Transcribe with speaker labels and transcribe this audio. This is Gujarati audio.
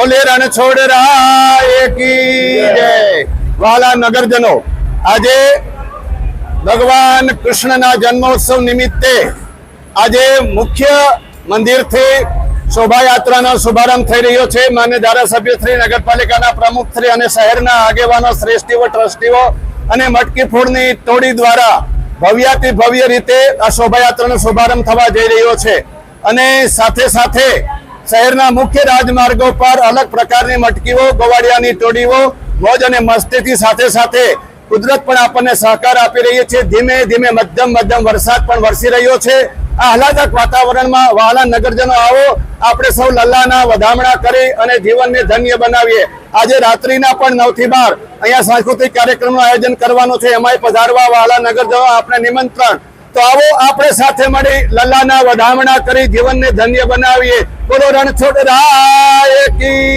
Speaker 1: બોલે રણછોડ રાય કી જય. વાલા નગરજનો, આજે ભગવાન કૃષ્ણના જન્મોત્સવ નિમિત્તે આજે મુખ્ય મંદિરથી શોભાયાત્રાનો શુભારંભ થઈ રહ્યો છે. માન્ય ધારાસભ્ય શ્રી નગરપાલિકાના પ્રમુખ શ્રી અને શહેરના આગેવાનો, શ્રેષ્ઠીઓ, ટ્રસ્ટીઓ અને મટકી ફોડની ટોળી દ્વારા ભવ્યાતિ ભવ્ય રીતે આ શોભાયાત્રાનો શુભારંભ થવા જઈ રહ્યો છે. અને સાથે સાથે શહેરના મુખ્ય રાજમાર્ગો પર અલગ પ્રકારની મટકીઓ ગોવાડિયાની ટોળીઓ, મોજ અને મસ્તીથી સાથે સાથે કુદરત પણ આપણને સહકાર આપી રહી છે. ધીમે ધીમે મધ્યમ મધ્યમ વરસાદ પણ વરસી રહ્યો છે. આ આહલાદક વાતાવરણમાં વહાલા નગરજનો આવો. આપણે સૌ લલ્લાના વધામણા કરી અને જીવનને ધન્ય બનાવીએ. આજે રાત્રિના પણ નવથી બાર અહીંયા સાંસ્કૃતિક કાર્યક્રમનું આયોજન કરવાનું છે. એમાંય પધારવા વહાલા નગરજનો આપણે નિમંત્રણ તો આવો આપણે સાથે મળી લલ્લાના વધામણા કરી જીવનને ધન્ય બનાવીએ. બોલો રણછોડ રાય કી